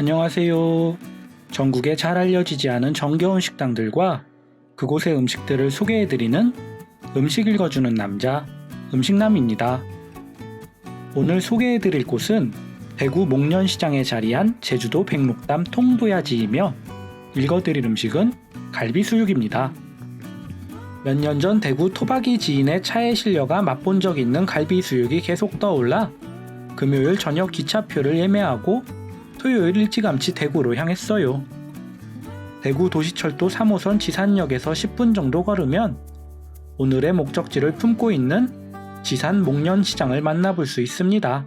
안녕하세요. 전국에 잘 알려지지 않은 정겨운 식당들과 그곳의 음식들을 소개해드리는 음식 읽어주는 남자, 음식남입니다. 오늘 소개해드릴 곳은 대구 목련시장에 자리한 제주도 백록담 통도야지이며 읽어드릴 음식은 갈비수육입니다. 몇 년 전 대구 토박이 지인의 차에 실려가 맛본 적 있는 갈비수육이 계속 떠올라 금요일 저녁 기차표를 예매하고 토요일 일찌감치 대구로 향했어요. 대구 도시철도 3호선 지산역에서 10분 정도 걸으면 오늘의 목적지를 품고 있는 지산 목련시장을 만나볼 수 있습니다.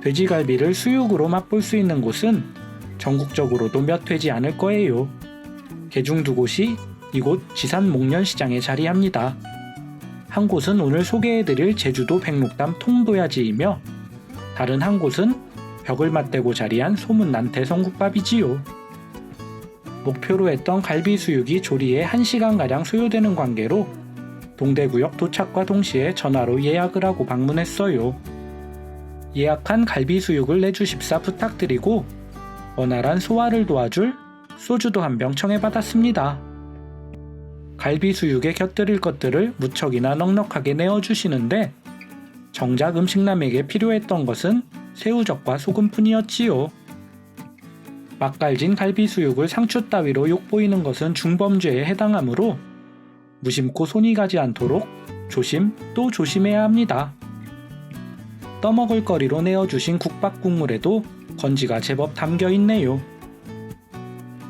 돼지갈비를 수육으로 맛볼 수 있는 곳은 전국적으로도 몇 되지 않을 거예요. 개중 두 곳이 이곳 지산 목련시장에 자리합니다. 한 곳은 오늘 소개해드릴 제주도 백록담 통도야지이며 다른 한 곳은 벽을 맞대고 자리한 소문난 대성국밥이지요. 목표로 했던 갈비 수육이 조리에 1시간가량 소요되는 관계로 동대구역 도착과 동시에 전화로 예약을 하고 방문했어요. 예약한 갈비 수육을 내주십사 부탁드리고 원활한 소화를 도와줄 소주도 한 병 청해받았습니다. 갈비 수육에 곁들일 것들을 무척이나 넉넉하게 내어주시는데 정작 음식남에게 필요했던 것은 새우젓과 소금뿐이었지요. 맛깔진 갈비수육을 상추 따위로 욕보이는 것은 중범죄에 해당하므로 무심코 손이 가지 않도록 조심 또 조심해야 합니다. 떠먹을 거리로 내어주신 국밥 국물에도 건지가 제법 담겨 있네요.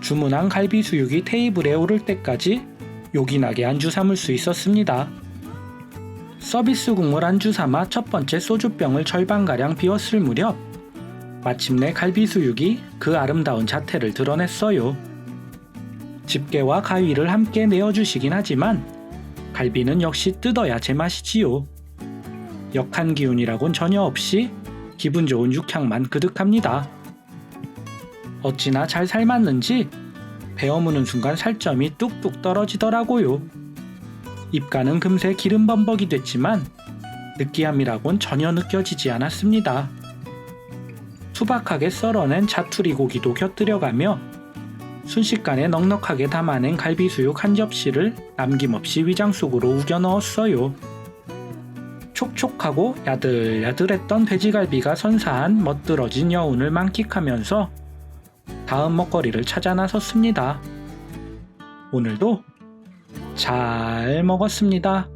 주문한 갈비수육이 테이블에 오를 때까지 요긴하게 안주 삼을 수 있었습니다. 서비스 국물 안주 삼아 첫 번째 소주병을 절반가량 비웠을 무렵 마침내 갈비수육이 그 아름다운 자태를 드러냈어요. 집게와 가위를 함께 내어주시긴 하지만 갈비는 역시 뜯어야 제맛이지요. 역한 기운이라곤 전혀 없이 기분 좋은 육향만 그득합니다. 어찌나 잘 삶았는지 베어무는 순간 살점이 뚝뚝 떨어지더라고요. 입가는 금세 기름 범벅이 됐지만 느끼함이라곤 전혀 느껴지지 않았습니다. 투박하게 썰어낸 자투리 고기도 곁들여가며 순식간에 넉넉하게 담아낸 갈비수육 한 접시를 남김없이 위장 속으로 우겨 넣었어요. 촉촉하고 야들야들했던 돼지갈비가 선사한 멋들어진 여운을 만끽하면서 다음 먹거리를 찾아 나섰습니다. 오늘도 잘 먹었습니다.